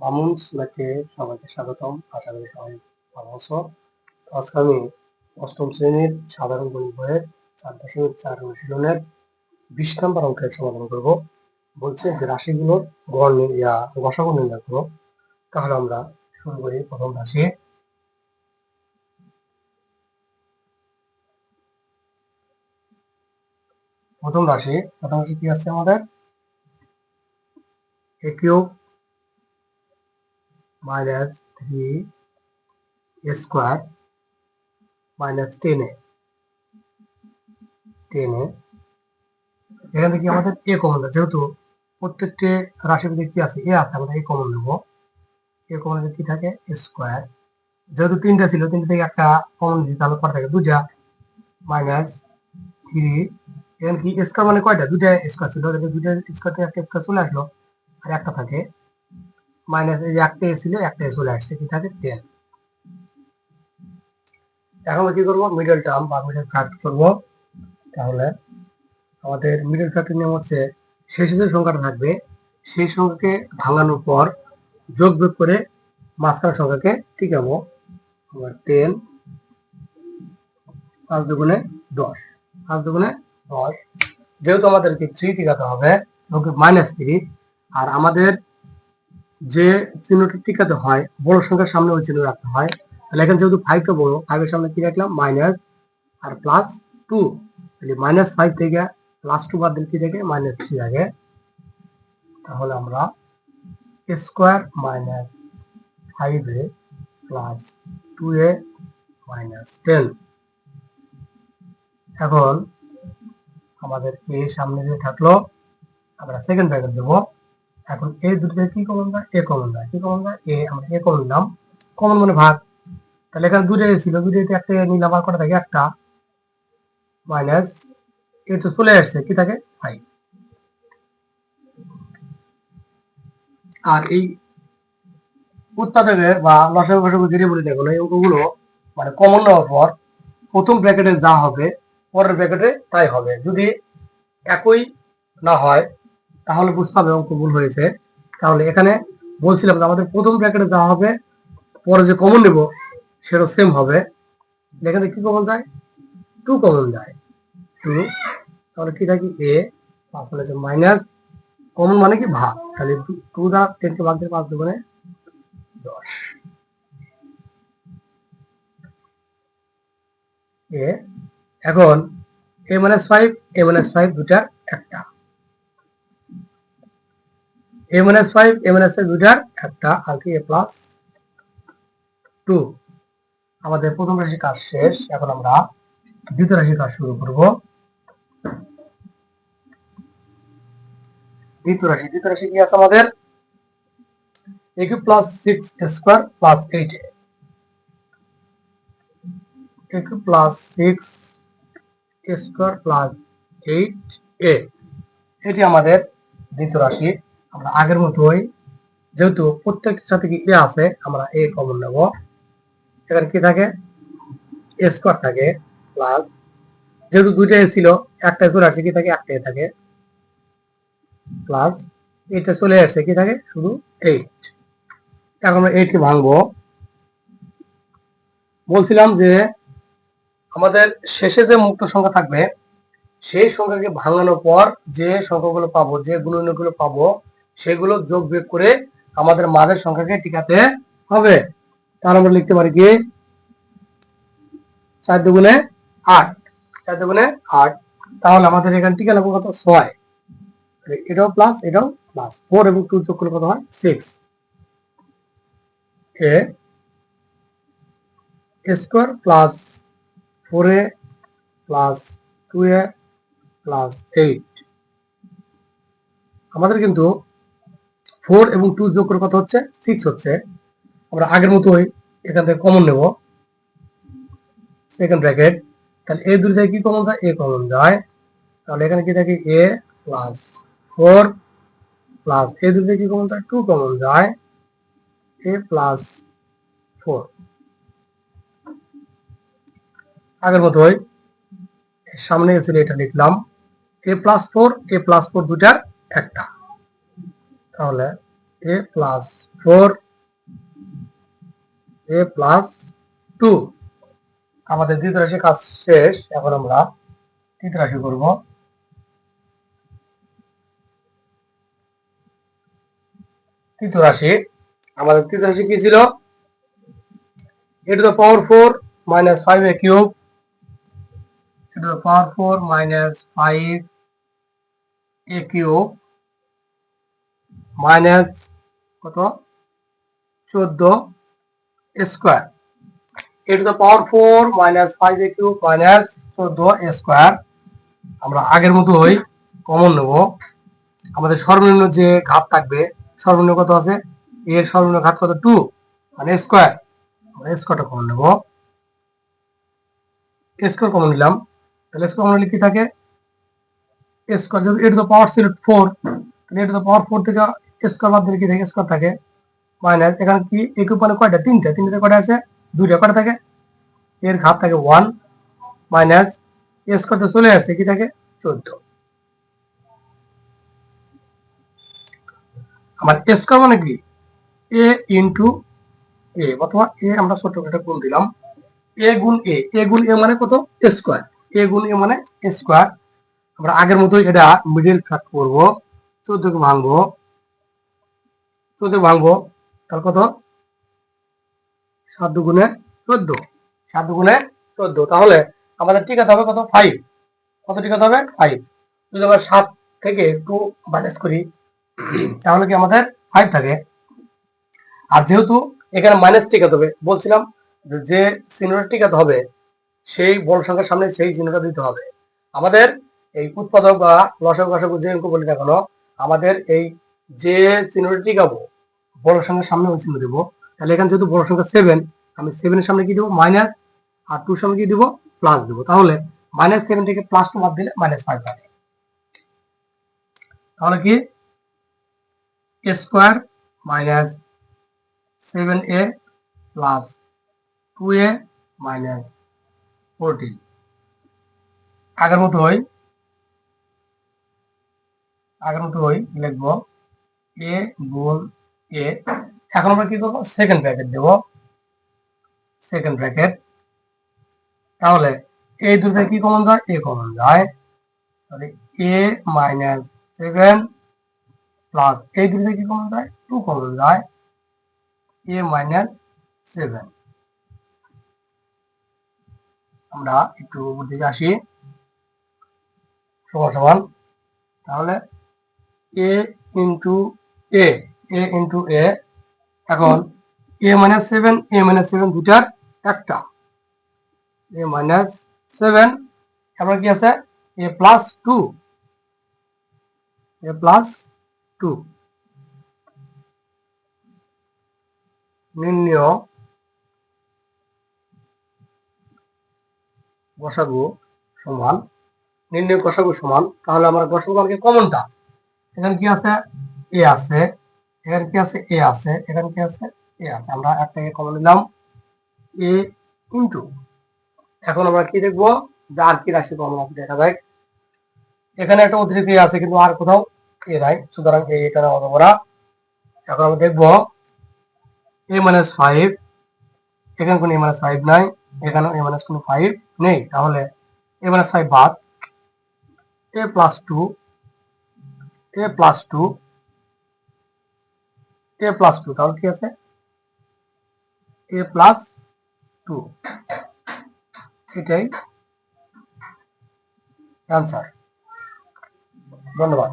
মামুন সবাইকে স্বাগতম। আশা করি সবাই ভালো আছো। আজকে আমি অষ্টম শ্রেণির সাধারণ গণিত বইয়ের চার দশমিক চার অনুশীলনের বিশ নম্বর অঙ্কের সমাধান করব। বলছে যে রাশিগুলোর গড় ইয়া গসাগু নির্ণয় করো। তাহলে আমরা শুরু করি প্রথম রাশি। প্রথম রাশি প্রথম রাশি কি আছে আমাদের? A cube minus 3 a square minus 10 a. 10 a. এখান থেকে আমাদের এ কমন যেহেতু প্রত্যেকটি রাশির কি আছে? এ আছে, আমরা এ কমন নেব। এ কমন কি থাকে? স্কোয়ার যেহেতু তিনটা ছিল, তিনটা থেকে একটা কমন দিতে তাহলে পরে থাকে? দুটা মাইনাস থ্রি এখানে কি স্কোয়ার মানে কয়টা? দুটা স্কোয়ার ছিল। দুটা স্কোয়ার থেকে একটা স্কোয়ার চলে আসলো। আর একটা থাকে। মাইনাস এই একটা এ ছিল, একটা এ চলে আসছে, কি থাকে? টেন এখন কি করব? মিডল টার্ম বা মিডল ফ্যাক্ট করব। তাহলে আমাদের মিডল ফ্যাক্টের নিয়ম হচ্ছে, শেষে যে সংখ্যাটা থাকবে। সেই সংখ্যাকে ভাঙানোর পর যোগ যোগ করে মাঝখানের সংখ্যাকে টিকাবো। আমার টেন পাঁচ দুগুণে দশ। পাঁচ দুগুণে দশ। যেহেতু আমাদেরকে থ্রি টিকাতে হবে মাইনাস থ্রি আর আমাদের যে চিহ্নটি টিকাতে হয়, বড় সংখ্যার সামনে ওই চিহ্ন রাখতে হয়, তাহলে এখানে যেহেতু ফাইভটা বড় ফাইভের সামনে কি রাখলাম? মাইনাস আর প্লাস টু তাহলে মাইনাস ফাইভ থেকে প্লাস টু বাদ দিলে কি থাকে? মাইনাস থ্রি আগে তাহলে আমরা square minus five A plus two A minus ten এখন আমাদের এ সামনে যে থাকল, আমরা সেকেন্ড ব্র্যাকেট দেবো। এখন এই দুটো থেকে কি কমন যায় এ কমন যায় কি কমন যায় এ আমরা এ কমন নিলাম কমন মানে ভাগ। তাহলে এখানে দুটো এ ছিল। দুটো একটা এ নিলাম আর কটা থাকে? একটা। মাইনাস এ তো চলে আসছে। কি থাকে? ফাইভ আর এই উৎপাদকের বা লসাগু গসাগু যেটা বলি, দেখো, এই অঙ্কগুলো মানে কমন নেওয়ার পর প্রথম ব্র্যাকেটে যা হবে, পরের ব্র্যাকেটে তাই হবে। যদি একই না হয় তাহলে বুঝতে হবে অঙ্ক ভুল হয়েছে। তাহলে এখানে বলছিলাম যে আমাদের প্রথম ব্র্যাকেটে যা হবে, পরে যে কমন নেব সেটা সেম হবে। এখানে কি কমন যায়? টু কমন যায়। টু তাহলে কি থাকি? এ পাঁচ হলে মাইনাস কমন মানে কি? ভাগ। তাহলে টু দ্বারা টেনকে ভাগ দিয়ে পাঁচ দুগুণে দশ। এ এখন A minus five A minus five দুটার একটা। A minus five A minus একটা, আর কি এ প্লাস টু আমাদের প্রথম রাশি কাজ শেষ, এখন আমরা দ্বিতীয় রাশি কাজ শুরু করব। দ্বিতীয় রাশি দ্বিতীয় রাশি কি আছে আমাদের? A cube plus six square plus eight A cube plus six square plus eight A এটি আমাদের দ্বিতীয় রাশি। আমরা আগের মতোই যেহেতু প্রত্যেকটার সাথে কি আছে, আমরা এ কমন নেব। এখানে কি থাকে? এ স্কোয়ার থাকে প্লাস যেহেতু দুইটা এ ছিল, একটা চলে আসছে কি থাকে? একটা এ থাকে। প্লাস এটা চলে আসছে কি থাকে? শুধু এইট এখন আমরা এইটকে ভাঙবো। বলছিলাম যে আমাদের শেষে যে মুক্ত সংখ্যা থাকবে, সেই সংখ্যাকে ভাঙানোর পর যে সংখ্যাগুলো পাবো, যে গুণনীয়গুলো পাবো সেগুলো যোগ বিয়োগ করে আমাদের মাঝের সংখ্যাকে টিকাতে হবে। তাহলে আমরা লিখতে পারি কি? চার দুগুণে আট। চার দুগুণে আট। তাহলে আমাদের এখানে টিকা লাগবে কত? ছয়। এটাও প্লাস এটাও প্লাস ফোর এবং টু যোগ করলে কত হয়? Six A square plus four A plus two A plus eight আমাদের কিন্তু ফোর এবং টু যোগ করে কত হচ্ছে সিক্স হচ্ছে। আমরা আগের মতোই এখান থেকে কমন নেব। সেকেন্ড ব্র্যাকেট তাহলে এ দুটো থেকে কি কমন যায়? এ কমন যায়। তাহলে এখানে কি থাকে? A plus four plus A দুটো থেকে কি কমন যায়? টু কমন যায়। এ প্লাস ফোর আগের মতোই সামনে এসে এটা লিখলাম। A plus four A plus four দুটার একটা। তাহলে A plus four A plus two আমাদের দ্বিতীয় রাশি কাজ শেষ। এখন আমরা তৃতীয় রাশি করব। তৃতীয় রাশি। আমাদের তৃতীয় রাশি কি ছিল? A to the power four minus five A cube to the power four minus five A cube minus কত? চোদ্দ square. A to the power four minus five A cube minus চোদ্দ স্কোয়ার। আমরা আগের মতো হই কমন নেব। আমাদের সর্বনিম্ন যে ঘাত থাকবে, সর্বনিম্ন কত আছে? এর সর্বনিম্ন ঘাত কত? টু মানে স্কোয়ার। আমরা স্কোয়ারটা কমন নেব। স্কোয়ার কমন নিলাম। তাহলে স্কোয়ার কমন নিলে কি থাকে? স্কোয়ার যদি এ টু দ্য পাওয়ার ছিল ফোর তাহলে A to the power four থেকে স্কোয়ার বাদ দিলে কি থাকে স্কোয়ার থাকে? মাইনাস এখানে কি মানে কয়টা? তিনটা। তিনটা কয়টা আছে দুইটা। কয়টা থাকে? এর ঘাত থাকে ওয়ান মাইনাস স্কোয়ার তো চলে আসছে কি থাকে? চোদ্দ। আমার স্কোয়ার মানে কি? এ ইন্টু এ অথবা এ আমরা ছোট একটা গুণ দিলাম। এ গুণ এ এ গুণ এ মানে কত? স্কোয়ার এ গুণ এ মানে স্কোয়ার আমরা আগের মতোই এটা মিডিল ফ্যাক্ট করব। চোদ্দকে ভাঙবো। চোদ্দ ভাঙবো। তাহলে কত? সাত দুগুণে চোদ্দ। সাত দুগুণে চোদ্দ। তাহলে আমাদের টিকাতে হবে? কত? ফাইভ কত টিকাতে হবে? ফাইভ যদি আমরা সাত থেকে টু মাইনাস করি, তাহলে কি আমাদের ফাইভ থাকে। আর যেহেতু এখানে মাইনাস টিকাতে হবে, বলছিলাম যে চিহ্নটা টিকাতে হবে, সেই বড় সংখ্যার সামনে সেই চিহ্নটা দিতে হবে। আমাদের এই উৎপাদক বা লসক গসক যে অঙ্ক বলি না কেন, আমাদের এই যে চিহ্নটা টিকাবো বড় সংখ্যার সামনে ওই চিহ্ন দেবো। তাহলে এখানে যেহেতু বড় সংখ্যা সেভেন আমি সেভেনের সামনে কি দেবো? মাইনাস আর টুর সামনে কি দেবো? প্লাস দেবো। তাহলে মাইনাস সেভেন থেকে প্লাস টু বাদ দিলে মাইনাস ফাইভ থাকে তাহলে কি? Square minus seven A plus two A minus fourteen আগের মতো হই। আগের মতো হই, লিখব। এ গুণ এ। এখন আমরা কি করব? সেকেন্ড ব্র্যাকেট দেব। সেকেন্ড ব্র্যাকেট তাহলে এই দুটো কি কমন যায়? এ কমন যায়। তাহলে এ মাইনাস সেভেন প্লাস এই দুটো কি কমন যায়? টু কমন যায়। এ মাইনাস সেভেন আমরা একটু উপর দিকে আসি। সমান তাহলে এ ইন্টু এ এ ইন্টু এ এখন সেভেন এ মাইনাস সেভেন দুটার একটা। এ মাইনাস সেভেন তারপর কি আছে? নির্ণয় গসাগু সমান, নির্ণয় গসাগু সমান, তাহলে আমার গসাগু কমনটা এখানে কি আছে? এ আছে, এখানে কি আছে? এ আছে, এখানে কি আছে? এ আছে। আমরা একটাকে কমন নিলাম। A into. এখন আমরা কি দেখব? যে আর কি রাশি কমন আছে দেখা যায় এখানে একটা অতিরিক্ত এ আছে, কিন্তু আর কোথাও এ নাই। সুতরাং এই এটা নেওয়া যাব এখন আমরা দেখব, এ মাইনাস ফাইভ এখানে কোনো এ মাইনাস ফাইভ নাই এখানে এ মাইনাস কোনো ফাইভ নেই। তাহলে এ মাইনাস ফাইভ বাদ, A plus two A plus two A plus two তাহলে কি আছে? এ প্লাস টু এটাই অ্যান্সার ধন্যবাদ।